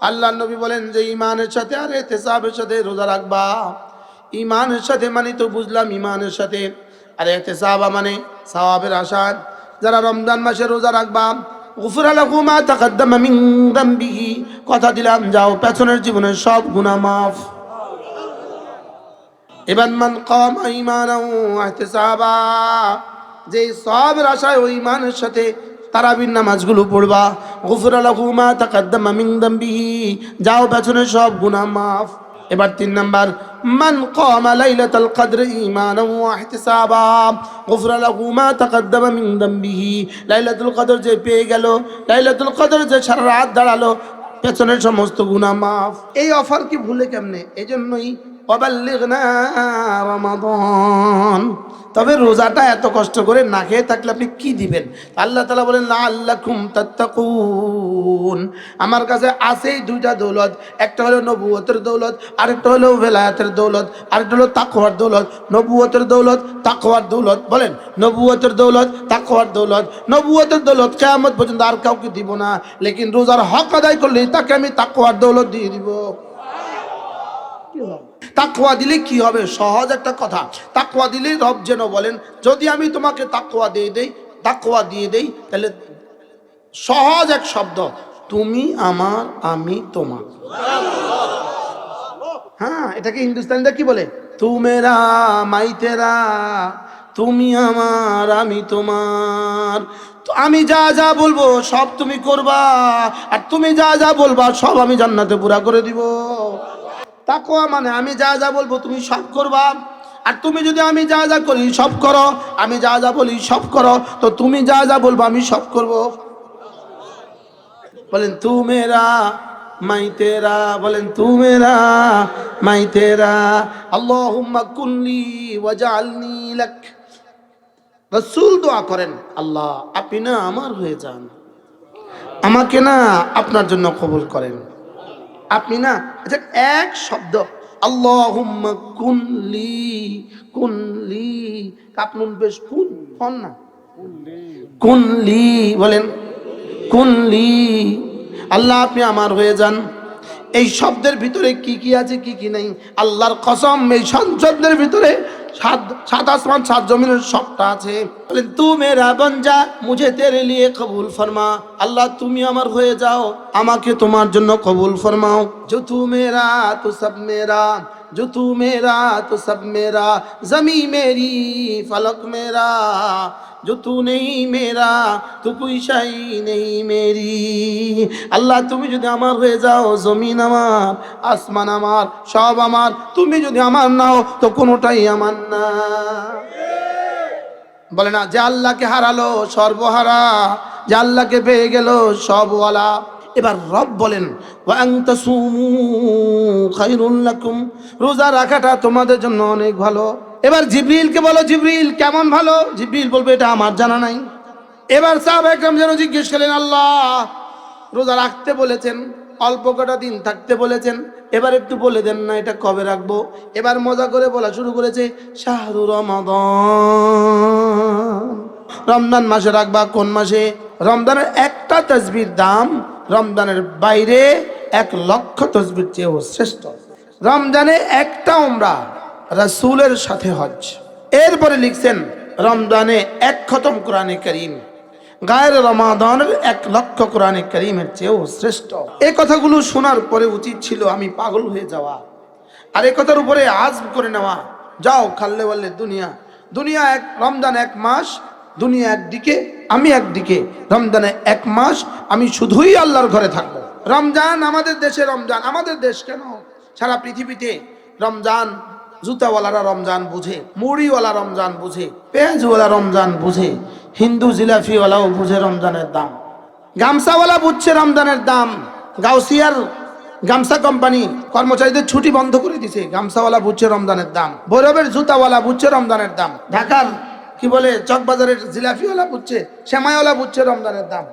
আল্লাহ নবী বলেন যে ইমানের সাথে আর এহতেসাবের সাথে রোজা রাখবা। ইমানের সাথে মানে তো বুঝলাম ইমানের সাথে। আর এহতেসাবা মানে সওয়াবের আশা যারা রমজান মাসে রোজা রাখবা কথা দিলাম, যাও, পেছনের জীবনের সব গুনাহ মাফ। এবার মান কম ইহতিসাবা যে সবের আশায় ওই ইমানের সাথে তারাবির নামাজগুলো পড়বা। গুফর লাহু মা তাকাদ্দামা মিন যামবিহি যাও পেছনের সব গুনাহ মাফ। এবার তিন নাম্বার, মান কামা লাইলাতাল কদর ঈমানাও ওয়া ইহতিসাবা। গুফর লাহু মা তাকাদ্দামা মিন লাইলাতুল কদর যে পেয়ে গেল, লাইলাতুল কদর যে সারা রাত দাঁড়াল, পেছনের সমস্ত গুনাহ মাফ। এই অফার কি ভুলে কেমনে? এজন্যই অবাল্লিগনা রমাদান। তবে রোজাটা এত কষ্ট করে না খেয়ে থাকলে আপনি কি দিবেন? আল্লাহ তালা বলেন না আল্লাহ খুম তাত্তাকুন। আমার কাছে আছেই দুইটা দৌলত, একটা হলো নবুয়তের দৌলত, আরেকটা হলো ভেলায়াতের দৌলত, আরেকটা হলো তাকওয়ার দৌলত। নবুয়তের দৌলত, তাকওয়ার দৌলত, বলেন, নবুয়তের দৌলত, তাকওয়ার দৌলত। নবুয়তের দৌলত কেয়ামত পর্যন্ত আর কাউকে দিব না, লেকিন রোজার হক আদায় করলে তাকে আমি তাকওয়ার দৌলত দিয়ে দিব। তাকওয়া দিলে কি হবে? সহজ একটা কথা। তাকওয়া দিলে রব যেন বলেন, যদি আমি তোমাকে তাকওয়া দিয়ে দেই, তাকওয়া দিয়ে দেই, তাহলে সহজ এক শব্দ, তুমি আমার, আমি তোমার। হ্যাঁ এটাকে হিন্দুস্তানিরা কি বলে? তু মেরা মাই তেরা তুমি আমার, আমি তোমার। আমি যা যা বলব, সব তুমি করবা, আর তুমি যা যা বলবা, সব আমি জান্নাতে পুরা করে দিব। তাকওয়া মানে আমি যা যা বলব তুমি সব করবা। আর তুমি যদি আমি যা যা করি সব করো, আমি যা যা বলি সব করো, তো তুমি যা যা বলব আমি সব করব। বলেন, তু মেরা, মাই তেরা। বলেন, তু মেরা, মাই তেরা। আল্লাহুম্মা কুল্লি ওয়াজআলনি লাক। রাসূল দোয়া করেন, আল্লাহ, আপনি না আমার হয়ে যান। আমাকে না আপনার জন্য কবুল করেন। আপনি না আচ্ছা এক শব্দ, আল্লাহুম্মা কুনলি কুনলি কাপনুন বেশ, কুন হন না। কুনলি বলেন কুনলি আল্লাহ, আপনি আমার হয়ে যান। এই শব্দের ভিতরে কি কি আছে, কি কি নেই? আল্লাহর কসম, এই শব্দের ভিতরে সাত আসমান, সাত জমিনের সবটা আছে। বলেন, তু মেরা বঞ্জা মুঝে তেরে লিয়ে কবুল ফরমা। আল্লাহ, তুমি আমার হয়ে যাও, আমাকে তোমার জন্য কবুল ফরমাও। যো তু মেরা, তু সব মেরা। जो तू मेरा तो सब मेरा जमी मेरी फलक मेरा जो तू नहीं मेरा तो कोई शाई नहीं मेरी আল্লাহ তুমি যদি আমার হয়ে যাও জমিন আমার আসমান আমার সব আমার তুমি যদি আমার নাও তো কোনোটাই আমার না বলে না যে আল্লাহকে হারালো সর্বহারা যে আল্লাহকে পেয়ে গেল সবওয়ালা এবার রব বলেন রোজা রাখাটা তোমাদের জন্য অনেক ভালো। এবার জিবরিলকে বলো, জিবরিল, কেমন ভালো? জিবরিল বলবে, এটা আমার জানা নাই। এবার সাহাব একরাম যেন জিজ্ঞেস করলেন, আল্লাহ, রোজা রাখতে বলেছেন, অল্প কটা দিন থাকতে বলেছেন, এবার একটু বলে দেন না এটা কবে রাখব? এবার মজা করে বলা শুরু করেছে, শাহরু রমাদান। রমজান মাসে রাখবা কোন মাসে? রমজানের একটা তসবির দাম রমজানের বাইরে এক লক্ষ তসবির চেয়েও শ্রেষ্ঠ। রমজানে একটা উমরা রাসূলের সাথে হজ। এরপরে লিখছেন, রমজানে এক খতম কোরআনে করিম। গায়ের রমাদানের এক লক্ষ কোরআনে করিমের চেয়েও শ্রেষ্ঠ। এই কথাগুলো শোনার পরে উচিত ছিল আমি পাগল হয়ে যাওয়া। আর এই কথার উপরে আজ করে নেওয়া। যাও খাল্লে বললে দুনিয়া। দুনিয়া এক, রমজান এক মাস দুনিয়া একদিকে, আমি একদিকে। রমজানে এক মাস আমি শুধুই আল্লাহর ঘরে থাকব। রমজান আমাদের দেশে রমজান, আমাদের দেশ কেন? সারা পৃথিবীতে রমজান, জুতাওয়ালারা রমজান বুঝে, মুড়িওয়ালা রমজান বুঝে, পেঁয়াজওয়ালা রমজান বুঝে, হিন্দু জিলাফিওয়ালাও বুঝে রমজানের দাম। গামছাওয়ালা বুঝছে রমজানের দাম। গাউসিয়ার গামছা কোম্পানি কর্মচারীদের ছুটি বন্ধ করে দিছে। গামছাওয়ালা বুঝছে রমজানের দাম। ভৈরবের জুতাওয়ালা বুঝছে রমজানের দাম। ঢাকার কি বলে, চকবাজারের জিলাফিওয়ালা বুঝছে শ্যামাইওয়ালা বুঝছে রমজানের দাম।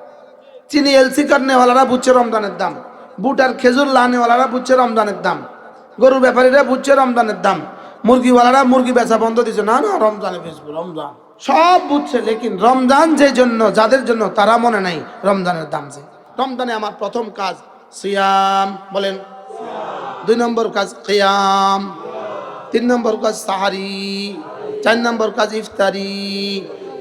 চিনি এলসি কাটনেওয়ালারা বুঝছে রমজানের দাম। বুট আর খেজুর লানেওয়ালারা বুঝছে রমজানের দাম। গরু ব্যাপারীরা বুঝছে রমজানের দাম। মুরগিওয়ালারা মুরগি বেচা বন্ধ দিচ্ছে না না, রমজানে বেচবো, রমজান। সব বুঝছে, লেকিন রমজান যে জন্য, যাদের জন্য, তারা মনে নাই রমজানের দাম যে। রমজানে আমার প্রথম কাজ সিয়াম, বলেন। দুই নম্বর কাজ কিয়াম। তিন নম্বর কাজ সাহারি। চার নম্বর কাজ ইফতারি।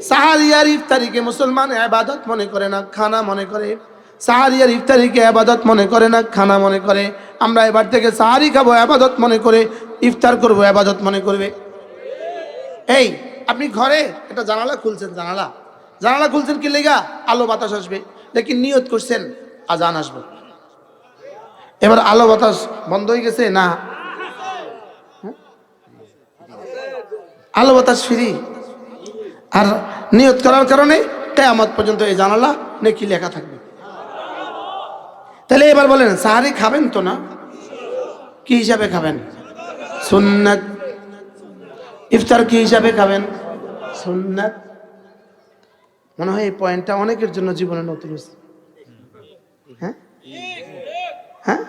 সাহারি আর ইফতারিকে মুসলমান আবাদত মনে করে না, খানা মনে করে। সাহারি আর ইফতারিকে আবাদত মনে করে না, খানা মনে করে। আমরা এবার থেকে সাহারি খাব আবাদত মনে করে। ইফতার করব আবাদত মনে করবে। এই, আপনি ঘরে একটা জানালা খুলছেন, জানালা। জানালা খুলছেন কি লেগা? আলো বাতাস আসবে। লেকিন নিয়ত করছেন, আজান আসবে। এবার আলো বাতাস বন্ধ হয়ে গেছে না? আলো বাতাস ফ্রি আর নিয়ত করার কারণে কেয়ামত পর্যন্ত এই জানালা নেকি লেখা থাকবে। তাহলে এবার বলেন, সাহারি খাবেন তো না? কি হিসাবে খাবেন? সুন্নাত। ইফতার কি হিসাবে খাবেন? সুন্নাত। মনে হয় এই পয়েন্টটা অনেকের জন্য জীবনে নতুন হ্যাঁ? হ্যাঁ?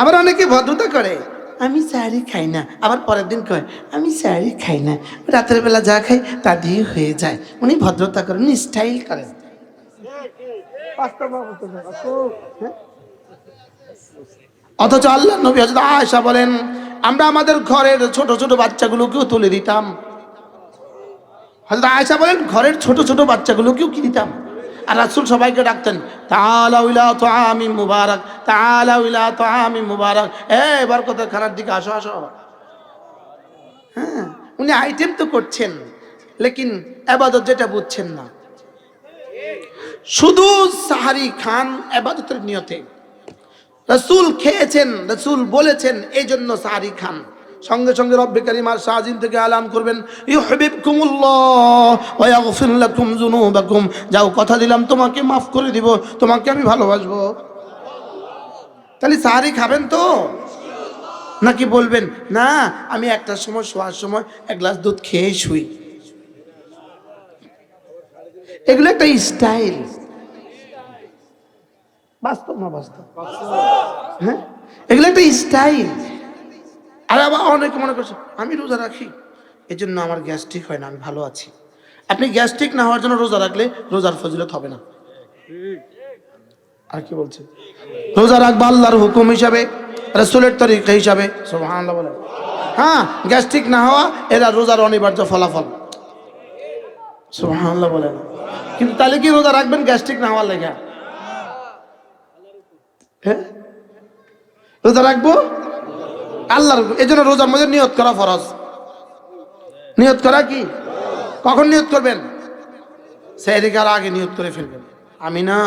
আবার অনেকে ভদ্রতা করে। আমি স্যারি খাই না। আবার পরের দিন কয়, আমি স্যারি খাই না। রাতের বেলা যা খাই তা দিয়ে হয়ে যায়। উনি ভদ্রতা করেন, স্টাইল করেন? অথচ আল্লাহ নবী হজরত আয়েশা বলেন, আমরা আমাদের ঘরের ছোট ছোট বাচ্চাগুলোকেও তুলে দিতাম। হজরত আয়েশা বলেন, ঘরের ছোট ছোট বাচ্চাগুলোকেও কি দিতাম? আর রাসুল সবাইকে ডাকতেন তালাউলা তো আমি মুবারক তালাউলা তো আমি মুবারক। এ কোথায় খানার দিকে আসো আসো। হ্যাঁ উনি আইটেম তো করছেন, লেকিন আবাদত যেটা বুঝছেন না। শুধু সাহারি খান আবাদতের নিয়তে। রসুল খেয়েছেন, রসুল বলেছেন এই জন্য সাহারি খান। সঙ্গে সঙ্গে রব্বে কারিমার সাজিম থেকে আলান করবেন। ইউহিবকুমুল্লাহ ওয়া ইয়াগফির লাকুম যুনুবাকুম। যাও, কথা দিলাম, তোমাকে মাফ করে দিব, তোমাকে আমি ভালোবাসবো। তাহলে সাহারি খাবেন তো? নাকি বলবেন, না, আমি একটার সময় শোয়ার সময় এক গ্লাস দুধ খেয়ে শুই। এগুলো একটা স্টাইল। বাস্তব না বাস্তব? হ্যাঁ? এগুলো একটা স্টাইল। আর আবার অনেকে মনে করছে, আমি রোজা রাখি? এই জন্য আমার গ্যাস্ট্রিক হয় না, আমি ভালো আছি। আপনি গ্যাস্ট্রিক না হওয়ার জন্য রোজা রাখলে রোজার ফজিলত হবে না। আর কি বলছে? রোজা রাখব আল্লাহর হুকুম হিসাবে, রসুলের তরিকা হিসাবে। হ্যাঁ গ্যাস্ট্রিক না হওয়া এরা রোজার অনিবার্য ফলাফল। সুবহানাল্লাহ বলে কিন্তু তাহলে কি রোজা রাখবেন গ্যাস্ট্রিক না হওয়ার লেগে? হ্যাঁ? রোজা রাখব? আল্লাহর এই জন্য রোজার মধ্যে নিয়ত করা ফরজ। নিয়ত করা কি? কখন নিয়ত করবেন? সেদিকার আগে নিয়ত করে ফেলবেন। আমি না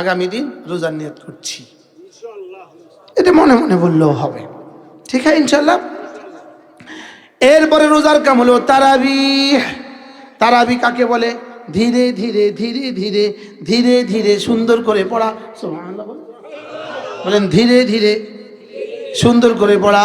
আগামী দিন রোজার নিয়ত করছি। এটা মনে মনে বললেও হবে। ঠিক আছে ইনশাল্লাহ এরপরে রোজার কাম হলো তারাবি তারাবি কাকে বলে? ধীরে ধীরে ধীরে ধীরে ধীরে ধীরে সুন্দর করে পড়া। বলেন ধীরে ধীরে সুন্দর করে পড়া।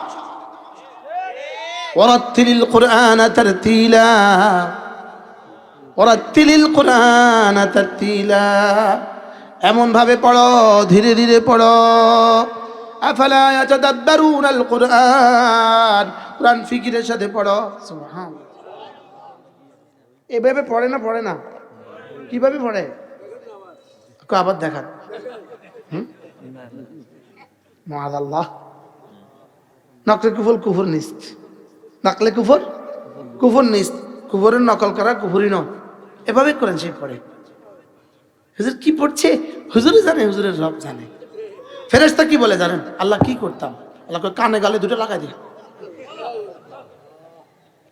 ورتل القرآن ترتيلا ورتل القرآن ترتيلا এমন ভাবে পড়ো ধীরে ধীরে পড়ো আফালা ইয়াতাদাব্বারুনা আল কুরআন কুরআন ফিকিরের সাথে পড়ো সুবহান এভাবে পড়ে না পড়ে না কিভাবে পড়ে একটু আবার দেখান হুম মাআল্লাহ নকলে কুফর কুফর নিস্ত নকলে কুফর? কুফর নিস কুফরের নকল করা কুফুরি নয়। এভাবে করেন সে পড়ে। হুজুর কি পড়ছে? হুজুরে জানে, হুজুরের রব জানে। ফেরেশতা কি বলে জানেন? আল্লাহ কি করতাম? আল্লাহ কানে গালে দুটো লাগাই দিই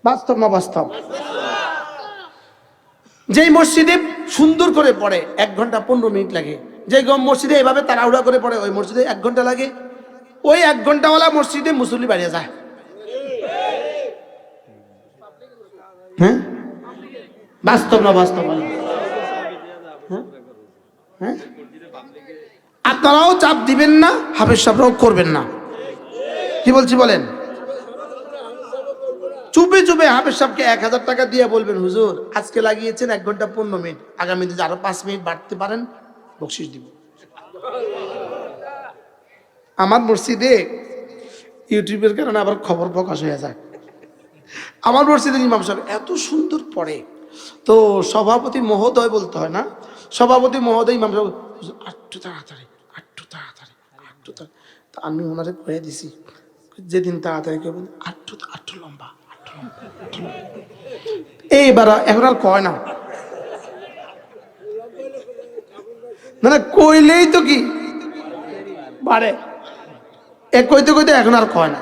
বাস্তব না বাস্তব? যেই মসজিদে সুন্দর করে পড়ে, এক ঘণ্টা পনেরো মিনিট লাগে। যে গম মসজিদে এভাবে তাড়াহুড়া করে পড়ে, ওই মসজিদে এক ঘণ্টা লাগে। ওই এক ঘন্টাওয়ালা মসজিদে মুসল্লি বাড়িয়ে যায়। হ্যাঁ? বাস্তব না বাস্তব? হ্যাঁ? হ্যাঁ? আপনারাও চাপ দিবেন না, হাফেজ সাহেবরাও করবেন না। কি বলছি বলেন? চুপে চুপে হাফেজ সাহেবকে এক হাজার টাকা দিয়ে বলবেন, হুজুর, আজকে লাগিয়েছেন এক ঘণ্টা পনেরো মিনিট। আগামী দিনে আরও পাঁচ মিনিট বাড়তে পারেন, বকশিস দিব। আমার মসজিদে ইউটিউবের কারণে আবার খবর প্রকাশ হয়ে যায়। আমার মসজিদের ইমাম সাহেব, এত সুন্দর পড়ে তো সভাপতি মহোদয় বলতে হয় না? সভাপতি মহোদয়, ইমাম সাহেব আটটু তাড়াতাড়ি আটটু তাড়াতাড়ি আটটু তাড়াতাড়ি। তা আমি ওনারে কয়ে দিছি, যেদিন তাড়াতাড়ি কেউ বলে আটটু আটটু লম্বা আটটু লম্বা। এইবার এখন আর কয় না। না না কইলেই তো কি বাড়ে। এ কইতে কইতে এখন আর কয় না।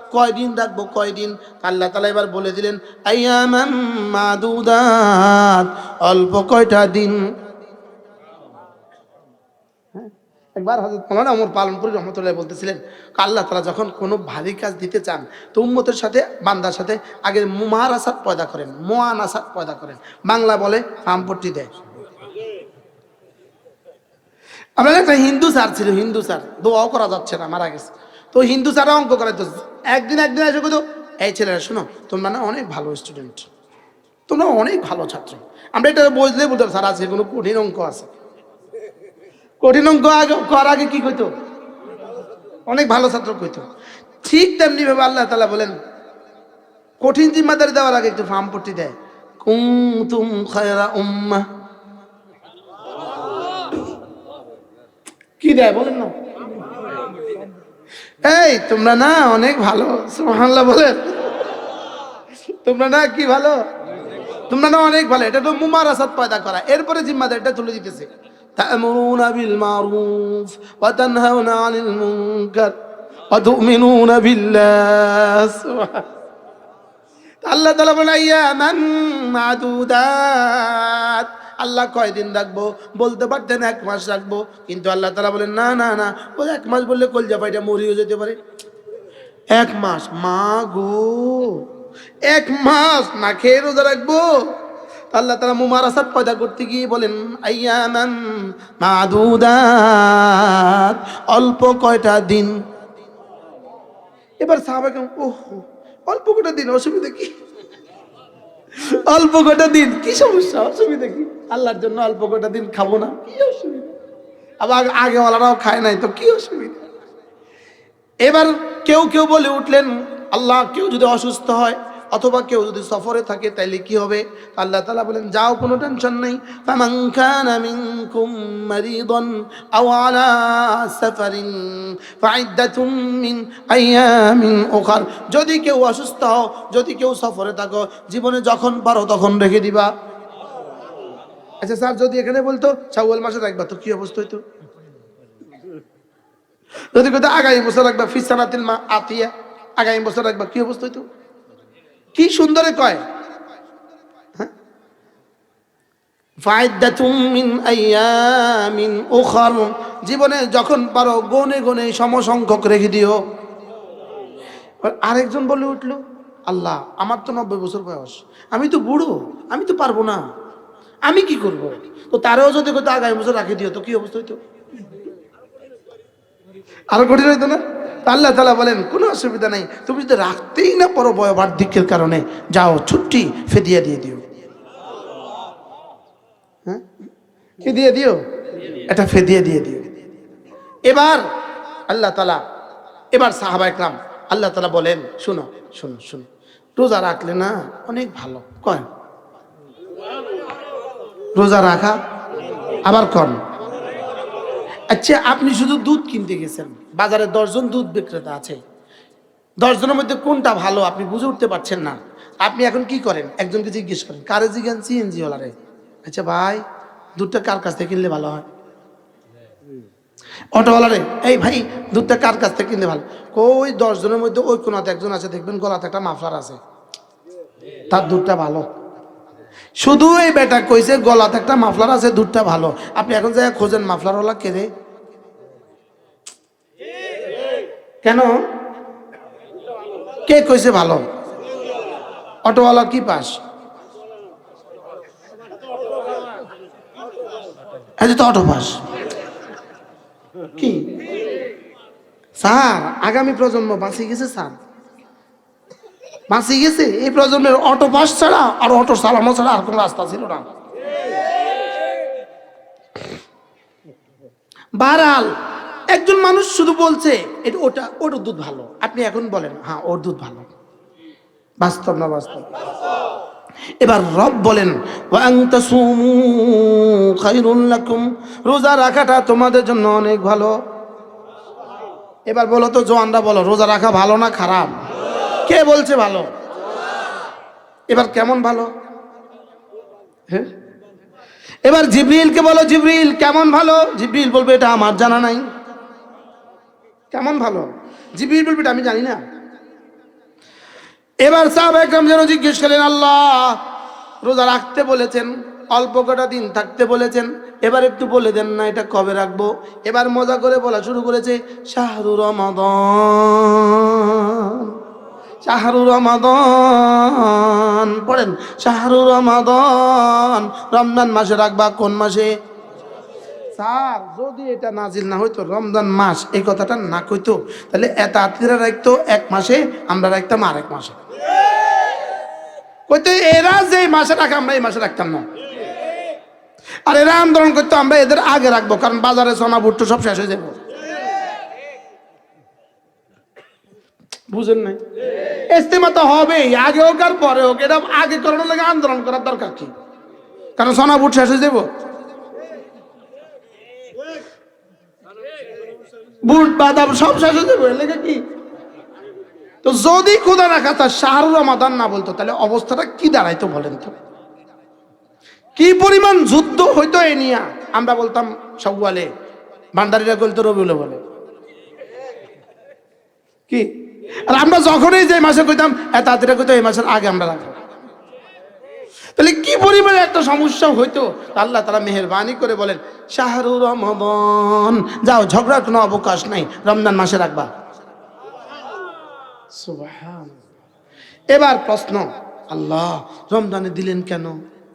কয়দিন রাখব? কয়দিন? আল্লাহ তাআলা এবার বলে দিলেন অল্প কয়টা দিন। একবার হজরত মৌলানা ওমর পালনপুরি রহমতুল্লাহ বলতেছিলেন, আল্লাহ তালা যখন কোনো ভারী কাজ দিতে চান, তো উম্মতের সাথে, বান্দার সাথে আগে মহারাসাত পয়দা করেন মোয়ান আসাদ পয়দা করেন। বাংলা বলে ফার্মপট্টি দেয়। আপনার একটা হিন্দু স্যার ছিল, হিন্দু স্যার, দোয়াও করা যাচ্ছে না, মারা গেছে। তো হিন্দু স্যারও অঙ্ক করাইতো একদিন একদিন এসে কিন্তু এই ছেলেরা, শোনো, তোমরা না অনেক ভালো স্টুডেন্ট তোমরা অনেক ভালো ছাত্র। আমরা এটা বুঝলে বলতাম স্যার আছে কোনো কঠিন অঙ্ক আছে। কঠিন অঙ্ক আগে করার আগে কি কইতো? অনেক ভালো ছাত্র কইতো। ঠিক তেমনি ভাবে আল্লাহ তালা বলেন, কঠিন জিম্মাদারি দেওয়ার আগে একটু ফার্ম পট্টি দেয়। কুমতুম খায়রা উম্মা কি দেয় বলেন না? এই তোমরা না অনেক ভালো সুবহানাল্লাহ বলেন তোমরা না কি ভালো তোমরা না অনেক ভালো এটা তো মুমার আসাদ পয়দা করা এরপরে জিম্মাদারিটা তুলে দিতেছে تأمرون بالمعروف وتنهون عن المنكر وتؤمنون بالله سبحان আল্লাহ তালা বলে আইয়ামান মাদুদাত আল্লাহ কয়দিন রাখব? বলতে পারতেন এক মাস রাখব। কিন্তু আল্লাহ তালা বলেন, না না না। ও এক মাস বললে কলজা পাইটা মরিও যেতে পারে। এক মাস? মা গো, এক মাস না খেয়ে রোজা রাখব? আল্লাহ তালা মুমার আসাদ পয়দা করতে গিয়ে বলেন, আইয়ামান মাদুদাত, অল্প কয়টা দিন। এবার সাহাবাকে ওহ, অল্প কটা দিন? অসুবিধা কি? অল্প কটা দিন, কি সমস্যা? অসুবিধা কি? আল্লাহর জন্য অল্প কটা দিন খাব না, কি অসুবিধা? আবার আগেওয়ালারাও খায় নাই তো, কি অসুবিধা? এবার কেউ কেউ বলে উঠলেন, আল্লাহ কেউ যদি অসুস্থ হয় অথবা কেউ যদি সফরে থাকে, তাইলে কি হবে? আল্লাহ তালা বলেন, যাও, কোনো টেনশন নেই। যদি কেউ অসুস্থ হও, যদি কেউ সফরে থাকো, জীবনে যখন পারো তখন রেখে দিবা। আচ্ছা স্যার, যদি এখানে বলতো, শাওয়াল মাসে রাখবা তো কি অবস্থা হইতো? যদি কথা আগামী বছর রাখবা ফিসানাতিল মা আতিয়া, আগামী বছর রাখবা, কি অবস্থা হইতো? কি সুন্দরে কয়? হ্যাঁ? জীবনে যখন পারো গনে গনে সমসংখ্যক রেখে দিও। আরেকজন বলে উঠল, আল্লাহ, আমার তো নব্বই বছর বয়স। আমি তো বুড়ো, আমি তো পারব না। আমি কি করব? তো তারাও যদি আগামী বছর রাখে দিও, তো কি অবস্থা হইতো? আরও কঠিন হইতো না? আল্লাহ তালা বলেন, কোনো অসুবিধা নেই। তুমি যদি রাখতেই না পারো বয় বার্ধক্যের কারণে, যাও, ছুটি ফেদিয়া দিয়ে দিও। হ্যাঁ? কি দিও? এটা ফেদিয়ে দিয়ে দিও। এবার আল্লাহ তালা এবার সাহাবা একরাম, আল্লাহ তালা বলেন, শুনো শুনো শুনো। রোজা রাখলে না অনেক ভালো, কয়? রোজা রাখা? আবার কন? আচ্ছা আপনি শুধু দুধ কিনতে গেছেন। বাজারে দশজন দুধ বিক্রেতা আছে। দশজনের মধ্যে কোনটা ভালো আপনি বুঝে উঠতে পারছেন না। আপনি এখন কি করেন? একজনকে জিজ্ঞেস করেন, কারে জিজ্ঞান সিএনজি ওলারে আচ্ছা ভাই, দুধটা কার কাছ থেকে কিনলে ভালো হয়? অটোওয়ালারে এই ভাই, দুধটা কার কাছ থেকে কিনলে ভালো? ওই দশজনের মধ্যে ওই কোনাতে একজন আছে, দেখবেন গলাতে একটা মাফলার আছে। তার দুধটা ভালো। শুধু এই বেটা কইছে, গলাতে একটা মাফলার আছে, দুধটা ভালো। আপনি এখন যাই খোঁজেন মাফলার ওলা কে কেন? কে কইছে ভালো? অটোওয়ালা কি পাস? এই তো অটো পাস। কি? স্যার, আগামী প্রজন্ম বাঁচিয়ে গেছে, স্যার। বাঁচিয়ে গেছে, এই প্রজন্মের অটো পাস ছাড়া আর অটো চালানো ছাড়া আর কোনো রাস্তা ছিল না। বারাল একজন মানুষ শুধু বলছে, এটা, ওটা, ওর দুধ ভালো। আপনি এখন বলেন হ্যাঁ ওর দুধ ভালো। বাস্তব না বাস্তব? এবার রব বলেন রোজা রাখাটা তোমাদের জন্য অনেক ভালো। এবার বলো তো, জোয়ানরা বলো, রোজা রাখা ভালো না খারাপ? কে বলছে ভালো? এবার কেমন ভালো? হ্যাঁ? এবার জিব্রিলকে বলো, জিব্রিল, কেমন ভালো? জিব্রিল বলবে, এটা আমার জানা নাই। কেমন ভালো? জিব্রিল বলবে আমি জানি না। এবার সাহাব একরাম যেন জিজ্ঞেস করলেন, আল্লাহ, রোজা রাখতে বলেছেন, অল্প কটা দিন থাকতে বলেছেন, এবার একটু বলে দেন না, এটা কবে রাখব? এবার মজা করে বলা শুরু করেছে, শাহরু রমাদন। শাহরু রমাদন, পড়েন, শাহরু রমাদন। রমজান মাসে রাখবা কোন মাসে? স্যার, যদি এটা নাজিল না হইতো, রমজান মাস, এই কথাটা না কইতো, তাহলে এত আত্মীয়রা রাখতো এক মাসে, আমরা রাখতাম আরেক মাসে। কইতো এরা যে মাসে রাখে, আমরা এই মাসে রাখতাম না। আর এরা আন্দোলন করতো, আমরা এদের আগে রাখব, কারণ বাজারে সোনা, ভুট্টো সব শেষ হয়ে যাব। বুঝেন নাই? ইস্তেমা তো হবেই, আগে হোক আর পরে হোক, এটা আগে করানোর লাগে আন্দোলন করার দরকার কি? কারণ সোনা ভুট শেষ হয়ে যাব। বুট, বাদাম, সব শেষ হয়ে যাবে কি? তো যদি খোদা না খাতা শাহরুর রমাদান না বলতো, তাহলে অবস্থাটা কি দাঁড়াইতো বলেন তো? কি পরিমাণ যুদ্ধ হইতো এ নিয়ে? আমরা বলতাম সব্বালে ভান্ডারিরা বলতো রবিউলে বলে কি? আর আমরা যখনই যে মাসে কইতাম এত তাড়াতাড়ি কইতো, এই মাসের আগে আমরা রাখব। তাহলে কি পরিমাণে একটা সমস্যা হইতো? আল্লাহ তারা মেহরবানি করে বলেন, শাহরু রমদন। যাও, ঝগড়ার কোনো অবকাশ নাই, রমজান মাসে রাখবা। এবার প্রশ্ন, আল্লাহ রমজানে দিলেন কেন?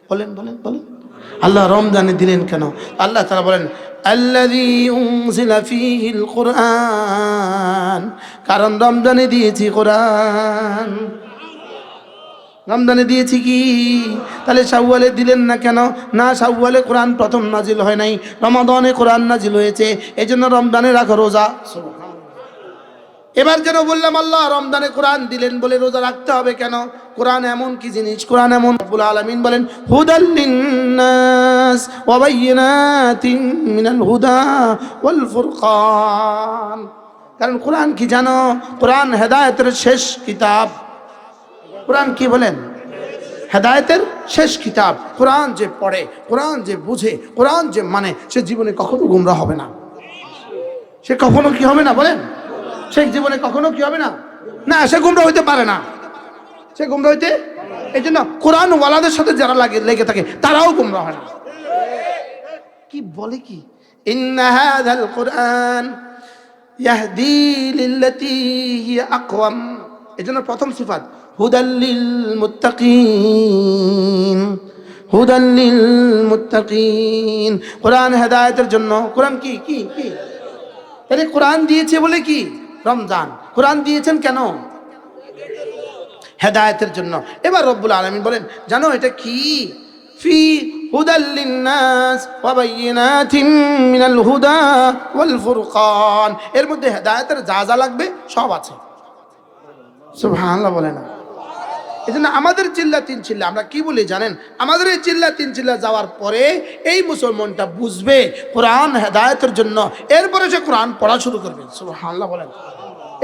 বলেন বলেন বলেন। আল্লাহ রমজানে দিলেন কেন? আল্লাহ তারা বলেন কারণ রমজানে দিয়েছি কোরআন। রমজানে দিয়েছি কি? তাহলে শাওয়ালে দিলেন না কেন? না, শাওয়ালে কোরআন প্রথম নাজিল হয় নাই, রমাদনে কোরআন নাজিল হয়েছে এই জন্য রমজানে রাখো রোজা। এবার যেন বললাম আল্লাহ, রমজানে কোরআন দিলেন বলে রোজা রাখতে হবে কেন? কোরআন এমন কি জিনিস? কোরআন এমন? রব্বুল আলামিন বলেন হুদাল্লিন্নাস ওয়া বাইয়িনাতিন মিনাল হুদা ওয়াল ফুরকান। কারণ কোরআন কি জানো? কোরআন হেদায়েতের শেষ কিতাব। কোরআন কি বলেন? হেদায়তের শেষ কিতাব, কোরআন যে পড়ে, কোরআন যে বুঝে, কোরআন যে মানে সে জীবনে কখনো গুমরা হবে না। সে কখনো কি হবে না বলেন? সে জীবনে কখনো কি হবে না? না, সে গুমরা হইতে পারে না। সে গুমরা হইতে এই জন্য কোরআন ওয়ালাদের সাথে যারা লাগে, লেগে থাকে, তারাও গুমরা হয় না। কি বলে কি? হাযাল কোরআন প্রথম সিফাত হুদাল্লিল মুত্তাকিন হুদাল্লিল মুত্তাকিন কোরআন হেদায়েতের জন্য, কোরআন কি কি কি? তাহলে কোরআন দিয়েছে বলে কি? রমজান। কোরআন দিয়েছেন কেন? হেদায়েতের জন্য। এবার রব্বুল আলামিন বলেন, জানো এটা কি? ফি হুদাল্লিন্নাস ওয়া বাইয়িনাতিন মিনাল হুদা ওয়াল ফুরকান। এর মধ্যে হেদায়েতের যা যা লাগবে সব আছে। সুবহানাল্লাহ বলে না। এই জন্য আমাদের চিল্লা তিন চিল্লা, আমরা কি বলি জানেন? আমাদের এই চিল্লা তিন চিল্লা যাওয়ার পরে এই মুসলমানটা বুঝবে কোরআন হেদায়তের জন্য। এরপরে সে কোরআন পড়া শুরু করবে, সুবহানাল্লাহ বলেন।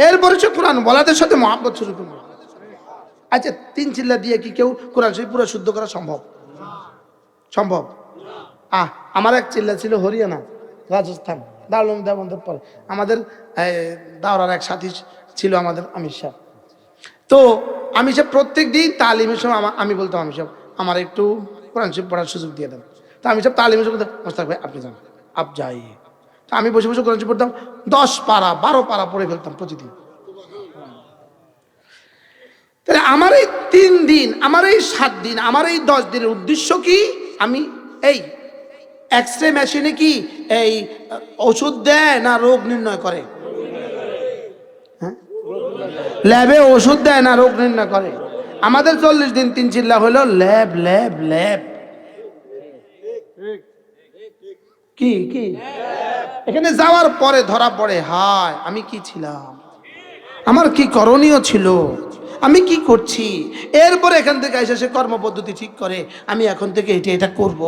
এরপরে সে কোরআন বলাদের সাথে মহাব্বত শুরু করবে। আচ্ছা তিন চিল্লা দিয়ে কি কেউ কোরআন শরীফ পুরো শুদ্ধ করা সম্ভব? সম্ভব? আহ, আমার এক চিল্লা ছিল হরিয়ানা, রাজস্থান, দারুল দেবন্ধের পরে। আমাদের দাওরার এক সাথী ছিল আমাদের আমির সাহেব। তো আমি সব প্রত্যেক দিন তালিমের সময় আমা- বলতাম, আমি সব আমার একটু কোরআন শরীফ পড়ার সুযোগ দিয়ে দেন। তো আমি সব তালিমের সময় মোস্তাক ভাই, আপনি যান, আপ যাই। তো আমি বসে বসে কোরআন শরীফ পড়তাম, দশ পারা, বারো পারা পড়ে ফেলতাম প্রতিদিন। তাহলে আমার এই তিন দিন, আমার এই সাত দিন, আমার এই দশ দিনের উদ্দেশ্য কি? আমি এই এক্স রে মেশিনে কি এই ওষুধ দেয় না রোগ নির্ণয় করে? ল্যাবে ওষুধ দেয় না, রোগ নির্ণয় করে। আমাদের চল্লিশ দিন তিন চিল্লা হলো ল্যাব ল্যাব ল্যাব। কি কি? এখানে যাওয়ার পরে ধরা পড়ে, হায়, আমি কি ছিলাম? আমার কি করণীয় ছিল? আমি কি করছি? এরপরে এখান থেকে এসে সে কর্মপদ্ধতি ঠিক করে, আমি এখন থেকে এটা এটা করব।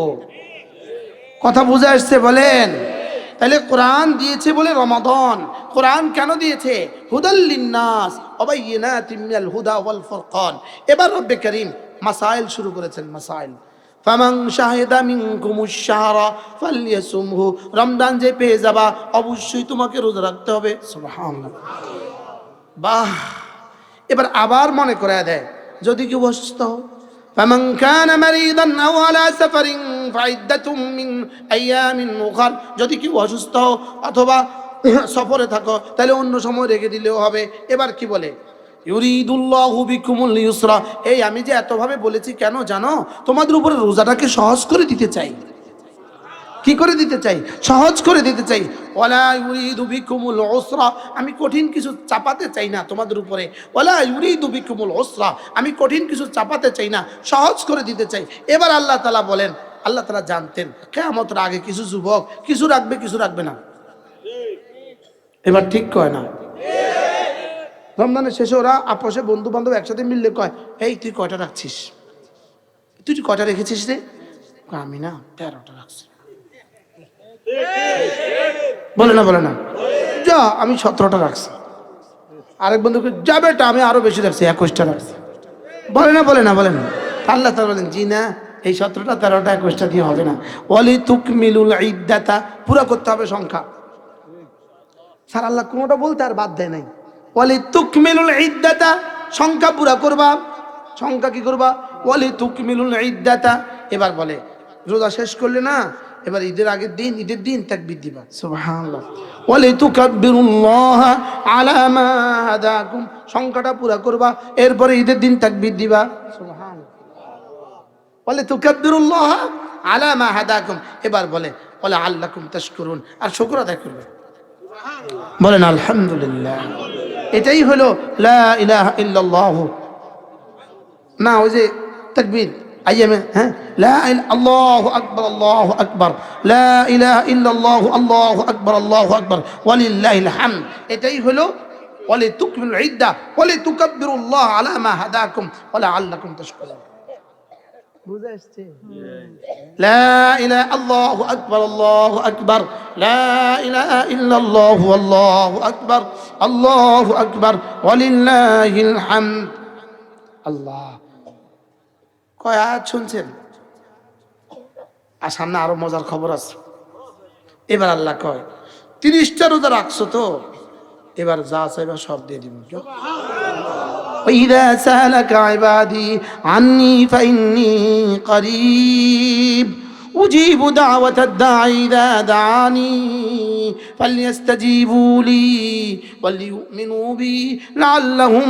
কথা বুঝে আসছে বলেন? তাহলে কোরআন দিয়েছে বলে রমাদন। কোরআন কেন দিয়েছে? হুদাল্লিন্নাস অবাইয়িনাতিম মিনাল হুদা ওয়াল ফুরকান। এবার রব্বে করিম মাসাইল শুরু করেছেন মাসাইল। ফামান শাহিদা মিনকুমুশ শাহরা ফালইয়াসুমহু। রমজান যে পেয়ে যাবা, অবশ্যই তোমাকে রোজা রাখতে হবে। সুবহানাল্লাহ। বাহ! এবার আবার মনে করে দেয়, যদি কেউ অসুস্থ হয়? فمن كان مريضا او على سفر فعدة من ايام اخر যদি কেউ অসুস্থ হও অথবা সফরে থাকো তাহলে অন্য সময় রেখে দিলেও হবে এবার কি বলে ইউরিদুল্লাহু বিকুমুল ইউসরা এই আমি যে এতভাবে বলেছি কেন জানো তোমাদের উপরে রোজাটাকে সহজ করে দিতে চাই কি করে দিতে চাই? সহজ করে দিতে চাই। ওলা ইউরিদু বিকুমুল উসরা। আমি কঠিন কিছু চাপাতে চাই না তোমাদের উপরে। ওলা ইউরিদু বিকুমুল উসরা। আমি কঠিন কিছু চাপাতে চাই না, সহজ করে দিতে চাই। এবার আল্লাহ তালা বলেন, আল্লাহ তালা জানতেন কেমতের আগে কিছু যুবক, কিছু রাখবে কিছু রাখবে না। এবার ঠিক কয় না? রমজানের শেষে ওরা আপসে বন্ধু বান্ধব একসাথে মিললে কয়, এই, তুই কয়টা রাখছিস? তুই কয়টা রেখেছিস রে? আমি না, তেরোটা রাখছি। বলে না বলে না। যা, আমি সতেরোটা রাখছি। আরেক বন্ধুকে যাবে এটা আমি আরও বেশি রাখছি, একুশটা রাখছি। বলে না বলে না বলে না। আল্লাহ তাআলা বলেন, জি না, এই সতেরোটা, তেরোটা, একুশটা দিয়ে হবে না। অলি তুক মিলুল ইদ্দাতা, পুরো করতে হবে সংখ্যা। স্যার, আল্লাহ কোনোটা বলতে আর বাদ দেয় নাই। অলি তুক মিলুল ইদ্দাতা, সংখ্যা পুরা করবা। সংখ্যা কি করবা? অলি তুক মিলুল ইদ্দাতা। এবার বলে, রোজা শেষ করলে না এবার ঈদের আগের দিন ঈদের দিন তাকবীর দিবা। সুবহানাল্লাহ। ওয়ালি তুকাব্বিরুল্লাহ আলা মা হাদাকুম। সংখ্যাটা পুরা করবা এরপরে ঈদের দিন তাকবীর দিবা। সুবহানাল্লাহ। বলে তুকাব্বিরুল্লাহ আলা মা হাদাকুম। এবার বলে বলে আল্লাকুম তাশকুরুন। আর শুকর আদায় করবে। বলেন আলহামদুলিল্লাহ। এটাই হলো লা ইলাহা ইল্লাল্লাহ। না ওই যে তাকবীর। আইয়ামে হ্যাঁ লা ইল- আল্লাহু আকবার আল্লাহু আকবার লা ইলাহা ইল্লাল্লাহু আল্লাহু আকবার আল্লাহু আকবার ওয়ালিল্লাহিল হামদ এটাই হলো ওয়ালি তুকমিলুল ইদ্দা ওয়ালি তুকাব্বিরুল্লাহ আলা মা হাদাকুম ওয়া লাআল্লাকুম তাশকুরুন বুঝে আসছে لا إله الله أكبر الله أكبر لا إله إلا الله والله أكبر الله أكبر ولله الحمد الله কয় আয়াত শুনছেন আর সামনে আরো মজার খবর আছে এবার আল্লাহ কয় তিরিশটা রোজা রাখছো তো এবার যা চাইবা সব দিয়ে দিব وإذا سألك عبادي عني فإني قريب أجيب دعوة الداعي إذا دعاني فليستجيبوا لي وليؤمنوا بي لعلهم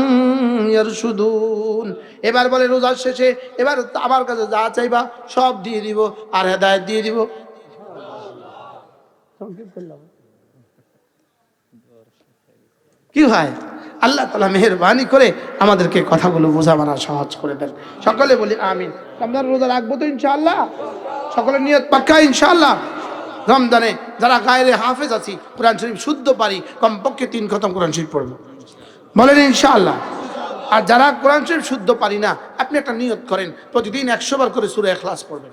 يرشدون এবার বলে রোজার শেষে এবার আমার কাছে যা চাইবা সব দিয়ে দিব আর হেদায়ত দিয়ে দিব কি হয় আল্লাহ তালা মেহরবানি করে আমাদেরকে কথাগুলো বোঝাবানা সহজ করে দেন। সকলে বলি আমিন। রমজান রোজা রাখব তো ইনশাআল্লাহ। সকলের নিয়ত পাক্কা ইনশাআল্লাহ। রমজানে যারা গায়ে হাফেজ আছি, কোরআন শরীফ শুদ্ধ পারি, কমপক্ষে তিন খতম কোরআন শরীফ পড়ব। বলেন ইনশাআল্লাহ। আর যারা কোরআন শরীফ শুদ্ধ পারি না, আপনি একটা নিয়ত করেন, প্রতিদিন একশো বার করে সুরে এখলাস পড়বেন।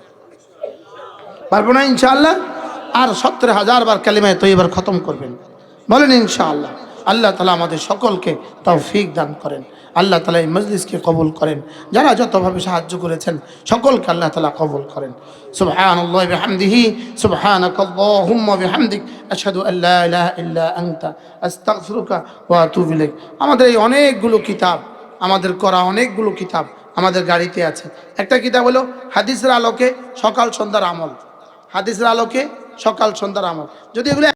পারব না ইনশাআল্লাহ? আর সত্তর হাজার বার কালিমায় এবার খতম করবেন। বলেন ইনশাআল্লাহ। আল্লাহ তালা আমাদের সকলকে তাও ফিক দান করেন। আল্লাহ তালা এই মজলিসকে কবুল করেন। যারা যতভাবে সাহায্য করেছেন, সকলকে আল্লাহ তালা কবুল করেন। সুবাহি সুবাহিক আমাদের এই অনেকগুলো কিতাব, আমাদের করা অনেকগুলো কিতাব আমাদের গাড়িতে আছে। একটা কিতাব হলো হাদিসের আলোকে সকাল সন্ধ্যার আমল। হাদিসের আলোকে সকাল সন্ধ্যার আমল। যদি এগুলো